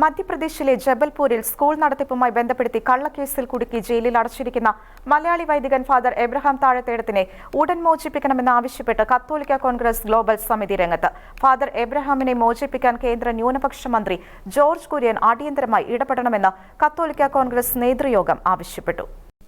മധ്യപ്രദേശിലെ ജബൽപൂരിൽ സ്കൂൾ നടത്തിപ്പുമായി ബന്ധപ്പെടുത്തി കള്ളക്കേസിൽ കുടുക്കി ജയിലിൽ അടച്ചിരിക്കുന്ന മലയാളി വൈദികൻ ഫാദർ എബ്രഹാം താഴത്തേടത്തിനെ ഉടൻ മോചിപ്പിക്കണമെന്ന് ആവശ്യപ്പെട്ട് കത്തോലിക്ക കോൺഗ്രസ് ഗ്ലോബൽ സമിതി രംഗത്ത്. ഫാദർ എബ്രഹാമിനെ മോചിപ്പിക്കാൻ കേന്ദ്ര ന്യൂനപക്ഷ മന്ത്രി ജോർജ് കുര്യൻ അടിയന്തരമായി ഇടപെടണമെന്ന് കത്തോലിക്ക കോൺഗ്രസ് നേതൃയോഗം ആവശ്യപ്പെട്ടു.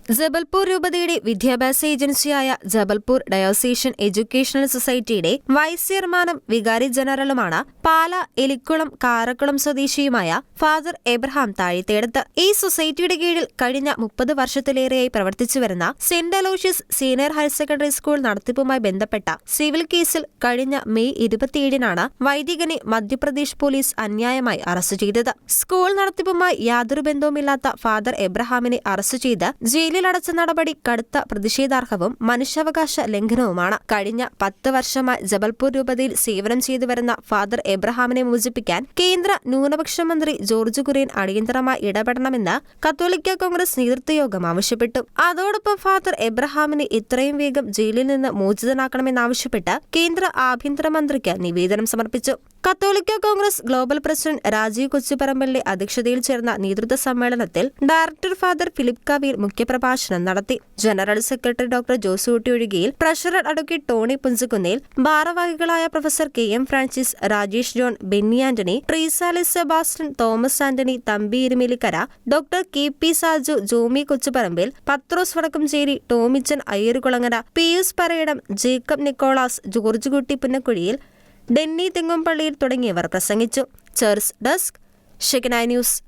ജബൽപൂർ രൂപതയുടെ വിദ്യാഭ്യാസ ഏജൻസിയായ ജബൽപൂർ ഡയോസീഷൻ എഡ്യൂക്കേഷണൽ സൊസൈറ്റിയുടെ വൈസ് ചെയർമാനും വികാരി ജനറലുമാണ് പാല എലിക്കുളം കാരക്കുളം സ്വദേശിയുമായ ഫാദർ എബ്രഹാം താഴിത്തേടത്ത്. ഈ സൊസൈറ്റിയുടെ കീഴിൽ കഴിഞ്ഞ മുപ്പത് വർഷത്തിലേറെയായി പ്രവർത്തിച്ചു വരുന്ന Saint Aloysius senior higher secondary school നടത്തിപ്പുമായി ബന്ധപ്പെട്ട സിവിൽ കേസിൽ കഴിഞ്ഞ മെയ് ഇരുപത്തിയേഴിനാണ് വൈദികനെ മധ്യപ്രദേശ് പോലീസ് അന്യായമായി അറസ്റ്റ് ചെയ്തത്. സ്കൂൾ നടത്തിപ്പുമായി യാതൊരു ബന്ധവുമില്ലാത്ത ഫാദർ എബ്രഹാമിനെ അറസ്റ്റ് ചെയ്ത് ജയിലിലടച്ച നടപടി കടുത്ത പ്രതിഷേധാർഹവും മനുഷ്യാവകാശ ലംഘനവുമാണ്. കഴിഞ്ഞ പത്ത് വർഷമായി ജബൽപൂർ രൂപതയിൽ സേവനം ചെയ്തു വരുന്ന ഫാദർ എബ്രഹാമിനെ മോചിപ്പിക്കാൻ കേന്ദ്ര ന്യൂനപക്ഷ മന്ത്രി ജോർജ് കുര്യൻ അടിയന്തരമായി ഇടപെടണമെന്ന് കത്തോലിക്ക കോൺഗ്രസ് നേതൃത്വയോഗം ആവശ്യപ്പെട്ടു. അതോടൊപ്പം ഫാദർ എബ്രഹാമിനെ ഇത്രയും വേഗം ജയിലിൽ നിന്ന് മോചിതനാക്കണമെന്നാവശ്യപ്പെട്ട് കേന്ദ്ര ആഭ്യന്തരമന്ത്രിക്ക് നിവേദനം സമർപ്പിച്ചു. കത്തോലിക്ക കോൺഗ്രസ് ഗ്ലോബൽ പ്രസിഡന്റ് രാജീവ് കൊച്ചുപറമ്പലിന്റെ അധ്യക്ഷതയിൽ ചേർന്ന നേതൃത്വ സമ്മേളനത്തിൽ ഡയറക്ടർ ഫാദർ ഫിലിപ്പ് കവീർ മുഖ്യപ്രഭാഷണം നടത്തി. General secretary doctor Josootty Ozhikayil treasurer advocate Tony Punchakunnel ഭാരവാഹികളായ professor K M Francis Rajesh John Benny Antony Treesalis Sebastian Thomas Antony Thampi Irumilikkara doctor K P Saju Jomi Kochuparambil Pathrose Vadakkencherry Tomichan Ayyarukulangara Pius Parayidam Jacob Nicholas George Kutty Punnakuzhiyil Denny Thengumpallil തുടങ്ങിയവർ പ്രസംഗിച്ചു. Church desk Shekinah news.